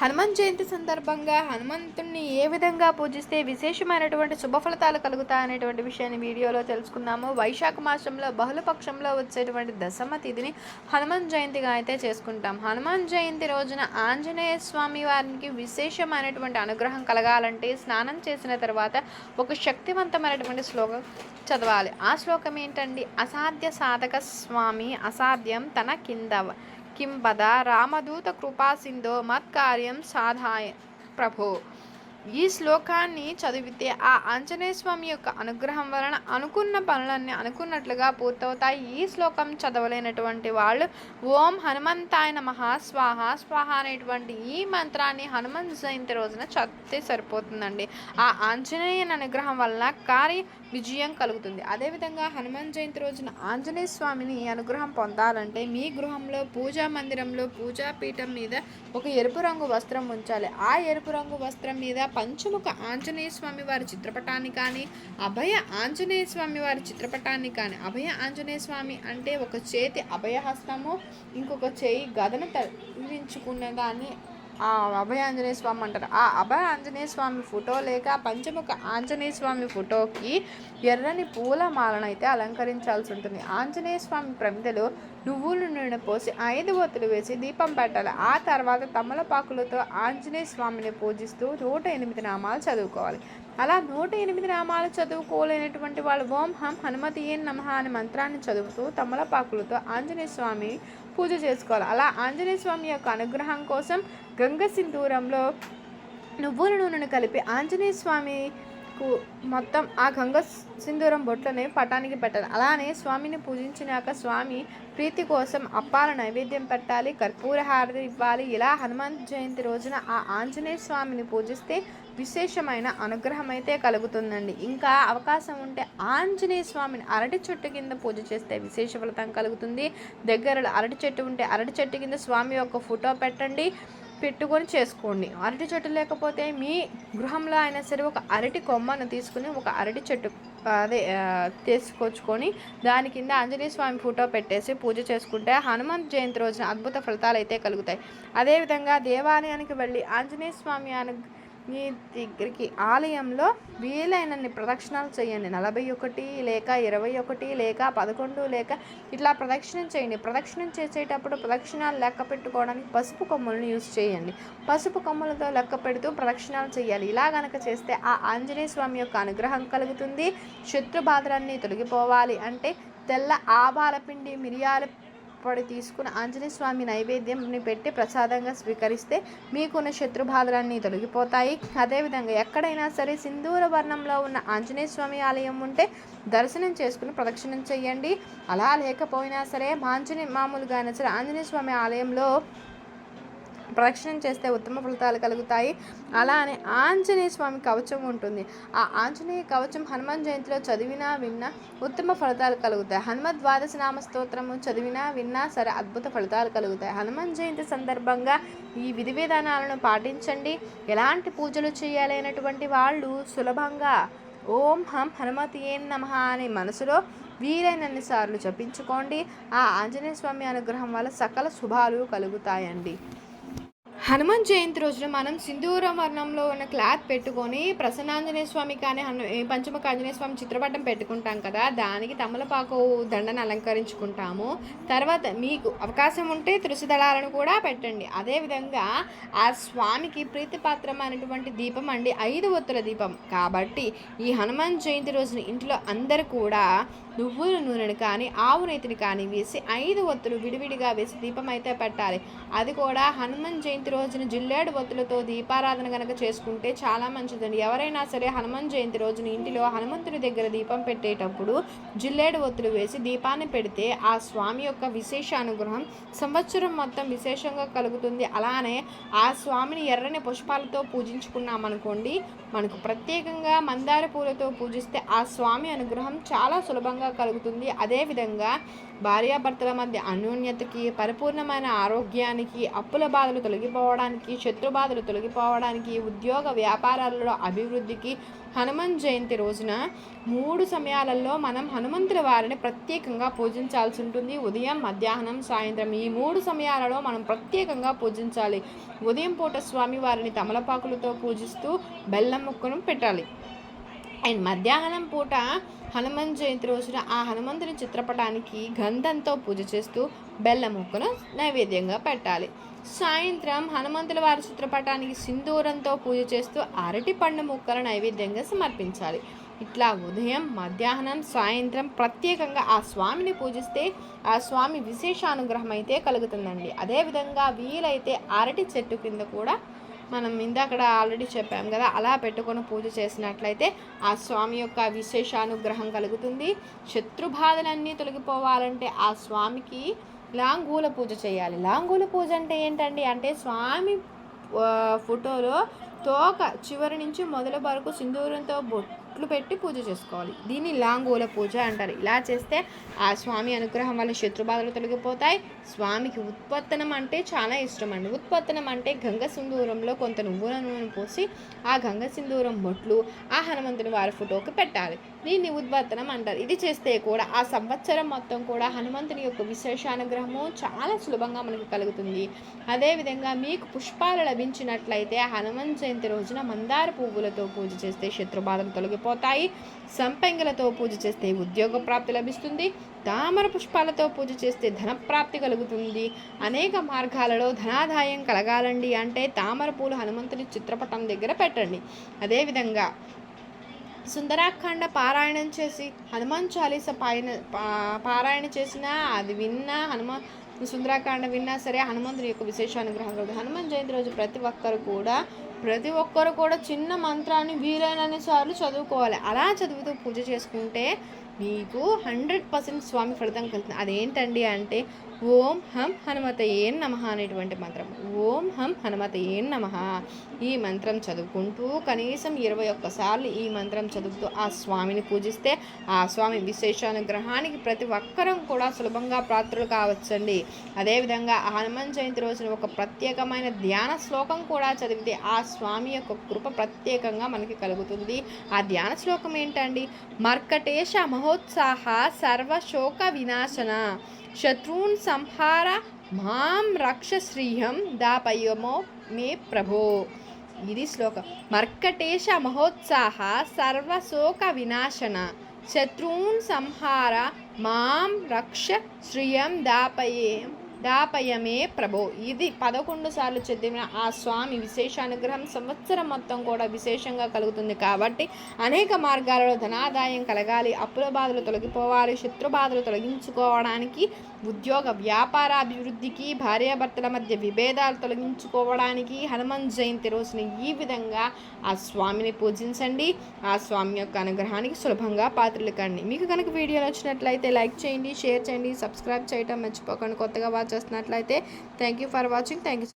హనుమాన్ జయంతి సందర్భంగా హనుమంతుణ్ణి ఏ విధంగా పూజిస్తే విశేషమైనటువంటి శుభఫలితాలు కలుగుతాయి అనేటువంటి విషయాన్ని వీడియోలో తెలుసుకున్నాము. వైశాఖ మాసంలో బహుళపక్షంలో వచ్చేటువంటి దశమ తిథిని హనుమాన్ జయంతిగా అయితే చేసుకుంటాం. హనుమాన్ జయంతి రోజున ఆంజనేయ స్వామి వారికి విశేషమైనటువంటి అనుగ్రహం కలగాలంటే స్నానం చేసిన తర్వాత ఒక శక్తివంతమైనటువంటి శ్లోకం చదవాలి. ఆ శ్లోకం ఏంటండి? అసాధ్య సాధక స్వామి అసాధ్యం తన కింద కిం పద రామదూత కృపాసిందో మత్కార్యం సాధాయ ప్రభో ఈ శ్లోకాన్ని చదివితే ఆ ఆంజనేయ స్వామి యొక్క అనుగ్రహం వలన అనుకున్న పనులన్నీ అనుకున్నట్లుగా పూర్తవుతాయి. ఈ శ్లోకం చదవలేనటువంటి వాళ్ళు ఓం హనుమంతాయ నమః స్వాహ స్వాహ అనేటువంటి ఈ మంత్రాన్ని హనుమంత్ జయంతి రోజున చదివితే సరిపోతుందండి. ఆ ఆంజనేయన అనుగ్రహం వలన కార్య విజయం కలుగుతుంది. అదేవిధంగా హనుమాన్ జయంతి రోజున ఆంజనేయ స్వామిని అనుగ్రహం పొందాలంటే మీ గృహంలో పూజా మందిరంలో పూజా పీఠం మీద ఒక ఎరుపు రంగు వస్త్రం ఉంచాలి. ఆ ఎరుపు రంగు వస్త్రం మీద పంచముఖ ఆంజనేయ స్వామి వారి చిత్రపటాన్ని కానీ అభయ ఆంజనేయ స్వామి వారి చిత్రపటాన్ని కానీ అభయ ఆంజనేయ స్వామి అంటే ఒక చేతి అభయహస్తము ఇంకొక చేయి గదను తగ్గించుకున్న దాన్ని అభయ ఆంజనేయ స్వామి అంటారు. ఆ అభయ ఆంజనేయ స్వామి ఫోటో లేక పంచముఖ ఆంజనేయ స్వామి ఫోటోకి ఎర్రని పూల మాలను అయితే అలంకరించాల్సి ఉంటుంది. ఆంజనేయ స్వామి ప్రమిదలో నువ్వుల నూనె పోసి ఐదు ఒత్తులు వేసి దీపం పెట్టాలి. ఆ తర్వాత తమలపాకులతో ఆంజనేయ స్వామిని పూజిస్తూ నూట ఎనిమిది నామాలు చదువుకోవాలి. అలా నూట ఎనిమిది నామాలు చదువుకోలేనటువంటి వాళ్ళు ఓం హం హనుమతి ఏం నమః అనే మంత్రాన్ని చదువుతూ తమలపాకులతో ఆంజనేయ స్వామి పూజ చేసుకోవాలి. అలా ఆంజనేయ స్వామి యొక్క అనుగ్రహం కోసం గంగ సింధూరంలో నువ్వుల నూనెను కలిపి ఆంజనేయ స్వామి మొత్తం ఆ గంగ సింధూరం బొట్లని పటానికి పెట్టాలి. అలానే స్వామిని పూజించినాక స్వామి ప్రీతి కోసం అప్పాల నైవేద్యం పెట్టాలి కర్పూర హారతి ఇవ్వాలి. ఇలా హనుమాన్ జయంతి రోజున ఆ ఆంజనేయ స్వామిని పూజిస్తే విశేషమైన అనుగ్రహం అయితే కలుగుతుందండి. ఇంకా అవకాశం ఉంటే ఆంజనేయ స్వామిని అరటి చెట్టు కింద పూజ చేస్తే విశేష ఫలితం కలుగుతుంది. దగ్గరలో అరటి చెట్టు ఉంటే అరటి చెట్టు కింద స్వామి యొక్క ఫోటో పెట్టండి. పెట్టుకొని చేసుకోండి. అరటి చెట్టు లేకపోతే మీ గృహంలో అయినా సరే ఒక అరటి కొమ్మను తీసుకుని ఒక అరటి చెట్టు అదే తీసుకొచ్చుకొని దాని కింద ఆంజనేయ స్వామి ఫోటో పెట్టేసి పూజ చేసుకుంటే హనుమంత్ జయంతి రోజున అద్భుత ఫలితాలు అయితే కలుగుతాయి. అదేవిధంగా దేవాలయానికి వెళ్ళి ఆంజనేయ స్వామి అను మీ దగ్గరికి ఆలయంలో వీలైనన్ని ప్రదక్షిణాలు చేయండి. నలభై ఒకటి లేక ఇరవై ఒకటి లేక పదకొండు లేక ఇట్లా ప్రదక్షిణం చేయండి. ప్రదక్షిణం చేసేటప్పుడు ప్రదక్షిణాలు లెక్క పెట్టుకోవడానికి పసుపు కొమ్మలను యూజ్ చేయండి. పసుపు కొమ్మలతో లెక్క పెడుతూ ప్రదక్షిణాలు చేయాలి. ఇలా గనక చేస్తే ఆ ఆంజనేయ స్వామి యొక్క అనుగ్రహం కలుగుతుంది. శత్రు బాధలన్నీ తొలగిపోవాలి. అంటే తెల్ల ఆవాల పిండి మిరియాల పొడి తీసుకుని ఆంజనేయ స్వామి నైవేద్యంని పెట్టి ప్రసాదంగా స్వీకరిస్తే మీకున్న శత్రుబాధలన్నీ తొలగిపోతాయి. అదేవిధంగా ఎక్కడైనా సరే సింధూర వర్ణంలో ఉన్న ఆంజనేయ స్వామి ఆలయం ఉంటే దర్శనం చేసుకుని ప్రదక్షిణం చేయండి. అలా లేకపోయినా సరే మాంజనే మామూలుగా అయినా సరే ఆంజనేయ స్వామి ఆలయంలో ప్రదక్షిణం చేస్తే ఉత్తమ ఫలితాలు కలుగుతాయి. అలానే ఆంజనేయ స్వామి కవచం ఉంటుంది. ఆ ఆంజనేయ కవచం హనుమాన్ జయంతిలో చదివినా విన్నా ఉత్తమ ఫలితాలు కలుగుతాయి. హనుమద్ ద్వాదశ నామ స్తోత్రము చదివినా విన్నా సరే అద్భుత ఫలితాలు కలుగుతాయి. హనుమాన్ జయంతి సందర్భంగా ఈ విధి విధానాలను పాటించండి. ఎలాంటి పూజలు చేయాలి అనేటువంటి వాళ్ళు సులభంగా ఓం హం హనుమతి ఏం నమః అనే మనసులో వీలైనన్ని సార్లు జపించుకోండి. ఆ ఆంజనేయ స్వామి అనుగ్రహం వల్ల సకల శుభాలు కలుగుతాయండి. హనుమాన్ జయంతి రోజున మనం సింధూర వర్ణంలో ఉన్న క్లాత్ పెట్టుకొని ప్రసన్నాంజనేయ స్వామి కానీ హను పంచముఖ ఆంజనేయ స్వామి చిత్రపటం పెట్టుకుంటాం కదా దానికి తమలపాకు దండను అలంకరించుకుంటాము. తర్వాత మీకు అవకాశం ఉంటే తులసి దళాలను కూడా పెట్టండి. అదేవిధంగా ఆ స్వామికి ప్రీతిపాత్రం అనేటువంటి దీపం అండి ఐదు ఒత్తుల దీపం. కాబట్టి ఈ హనుమాన్ జయంతి రోజున ఇంట్లో అందరూ కూడా నువ్వుల నూనెను కానీ ఆవు నేతిని కానీ వేసి ఐదు ఒత్తులు విడివిడిగా వేసి దీపం అయితే పెట్టాలి. అది కూడా హనుమాన్ జయంతి రోజున జిల్లేడు ఒత్తులతో దీపారాధన కనుక చేసుకుంటే చాలా మంచిదండి. ఎవరైనా సరే హనుమాన్ జయంతి రోజున ఇంటిలో హనుమంతుడి దగ్గర దీపం పెట్టేటప్పుడు జిల్లేడు ఒత్తులు వేసి దీపాన్ని పెడితే ఆ స్వామి యొక్క విశేష అనుగ్రహం సంవత్సరం మొత్తం విశేషంగా కలుగుతుంది. అలానే ఆ స్వామిని ఎర్రని పుష్పాలతో పూజించుకున్నామనుకోండి మనకు ప్రత్యేకంగా మందార పూలతో పూజిస్తే ఆ స్వామి అనుగ్రహం చాలా సులభంగా కలుగుతుంది. అదేవిధంగా భార్యాభర్తల మధ్య అన్యోన్యతకి పరిపూర్ణమైన ఆరోగ్యానికి అప్పుల బాధలు తొలగిపోవడానికి శత్రు బాధలు తొలగిపోవడానికి ఉద్యోగ వ్యాపారాలలో అభివృద్ధికి హనుమాన్ జయంతి రోజున మూడు సమయాలలో మనం హనుమంతుల వారిని ప్రత్యేకంగా పూజించాల్సి ఉంటుంది. ఉదయం మధ్యాహ్నం సాయంత్రం ఈ మూడు సమయాలలో మనం ప్రత్యేకంగా పూజించాలి. ఉదయం పూట స్వామి వారిని తమలపాకులతో పూజిస్తూ బెల్లం ముక్కను పెట్టాలి. అండ్ మధ్యాహ్నం పూట హనుమాన్ జయంతి రోజున ఆ హనుమంతుని చిత్రపటానికి గంధంతో పూజ చేస్తూ బెల్లం ముక్కను నైవేద్యంగా పెట్టాలి. సాయంత్రం హనుమంతుల వారి చిత్రపటానికి సింధూరంతో పూజ చేస్తూ అరటి పండు ముక్కలు నైవేద్యంగా సమర్పించాలి. ఇట్లా ఉదయం మధ్యాహ్నం సాయంత్రం ప్రత్యేకంగా ఆ స్వామిని పూజిస్తే ఆ స్వామి విశేషానుగ్రహం అయితే కలుగుతుందండి. అదేవిధంగా వీలైతే అరటి చెట్టు కింద కూడా మనం ఇందాకడ ఆల్రెడీ చెప్పాం కదా అలా పెట్టుకొని పూజ చేసినట్లయితే ఆ స్వామి యొక్క విశేషానుగ్రహం కలుగుతుంది. శత్రుబాధలన్నీ తొలగిపోవాలంటే ఆ స్వామికి లాంగూల పూజ చేయాలి. లాంగూల పూజ అంటే ఏంటండి? అంటే స్వామి ఫోటోలో తోక చివరి నుంచి మొదల వరకు సింధూరంతో బొట్లు పెట్టి పూజ చేసుకోవాలి. దీన్ని లాంగోల పూజ అంటారు. ఇలా చేస్తే ఆ స్వామి అనుగ్రహం వల్ల శత్రుబాధలు తొలగిపోతాయి. స్వామికి ఉత్పత్తనం అంటే చాలా ఇష్టం అండి. ఉత్పత్తనం అంటే గంగ సింధూరంలో కొంత నువ్వుల నూనె పోసి ఆ గంగ సింధూరం బొట్లు ఆ హనుమంతుని వారి ఫోటోకి పెట్టాలి. దీన్ని ఉద్వర్తనం అంటారు. ఇది చేస్తే కూడా ఆ సంవత్సరం మొత్తం కూడా హనుమంతుని యొక్క విశేషానుగ్రహము చాలా సులభంగా మనకు కలుగుతుంది. అదేవిధంగా మీకు పుష్పాలు లభించినట్లయితే హనుమంత్ జయంతి రోజున మందార పువ్వులతో పూజ చేస్తే శత్రుబాధలు తొలగిపోతాయి సంపెంగలతో పూజ చేస్తే ఉద్యోగ ప్రాప్తి లభిస్తుంది. తామర పుష్పాలతో పూజ చేస్తే ధనప్రాప్తి కలుగుతుంది. అనేక మార్గాలలో ధనాదాయం కలగాలండి అంటే తామర పూలు హనుమంతుని చిత్రపటం దగ్గర పెట్టండి. అదేవిధంగా సుందరాఖండ పారాయణం చేసి హనుమాన్ చాలీస పాయన పా- పారాయణ చేసినా అది విన్నా హనుమాన్ సుందరాకాండ విన్నా సరే హనుమంతుని యొక్క విశేషానుగ్రహం కలుగుతుంది. హనుమాన్ జయంతి రోజు ప్రతి ఒక్కరు కూడా ప్రతి ఒక్కరు కూడా చిన్న మంత్రాన్ని వీలైనన్ని సార్లు చదువుకోవాలి. అలా చదువుతూ పూజ చేసుకుంటే మీకు హండ్రెడ్ పర్సెంట్ స్వామి ఫలితం కలుగుతుంది. అదేంటండి అంటే ఓం హం హనుమతయే నమ అనేటువంటి మంత్రం. ఓం హం హనుమతయే నమ. ఈ మంత్రం చదువుకుంటూ కనీసం ఇరవై ఒక్కసార్లు ఈ మంత్రం చదువుతూ ఆ స్వామిని పూజిస్తే ఆ స్వామి విశేషానుగ్రహానికి ప్రతి ఒక్కరం కూడా సులభంగా పాత్రలు కావచ్చండి. అదేవిధంగా హనుమాన్ జయంతి రోజున ఒక ప్రత్యేకమైన ధ్యాన శ్లోకం కూడా చదివితే ఆ స్వామి యొక్క కృప ప్రత్యేకంగా మనకి కలుగుతుంది. ఆ ధ్యాన శ్లోకం ఏంటండి? మర్కటేశ మహోత్సాహ సర్వశోక వినాశన. శత్రూన్ సంహార మాం రక్ష శ్రీయం దాపయమో మే ప్రభో. ఇది శ్లోకం. మర్కటేశ మహోత్సాహ సర్వశోక వినాశన. శత్రూన్ సంహార మాం రక్ష శ్రియం దాపయే దాపయమే ప్రభో. ఇది పదకొండు సార్లు చదివిన ఆ స్వామి విశేషానుగ్రహం సంవత్సరం మొత్తం కూడా విశేషంగా కలుగుతుంది కాబట్టి అనేక మార్గాలలో ధనాదాయం కలగాలి అప్పుల బాధలు తొలగిపోవాలి శత్రు బాధలు తొలగించుకోవడానికి ఉద్యోగ వ్యాపార అభివృద్ధికి భార్యాభర్తల మధ్య విభేదాలు తొలగించుకోవడానికి హనుమాన్ జయంతి రోజున ఈ విధంగా ఆ స్వామిని పూజించండి. ఆ స్వామి యొక్క అనుగ్రహానికి సులభంగా పాత్రలు కండి మీకు కనుక వీడియో నచ్చినట్లయితే లైక్ చేయండి షేర్ చేయండి సబ్స్క్రైబ్ చేయడం మర్చిపోకండి. కొత్తగా వాచ్ చేస్తున్నట్లయితే. Thank you for watching thank you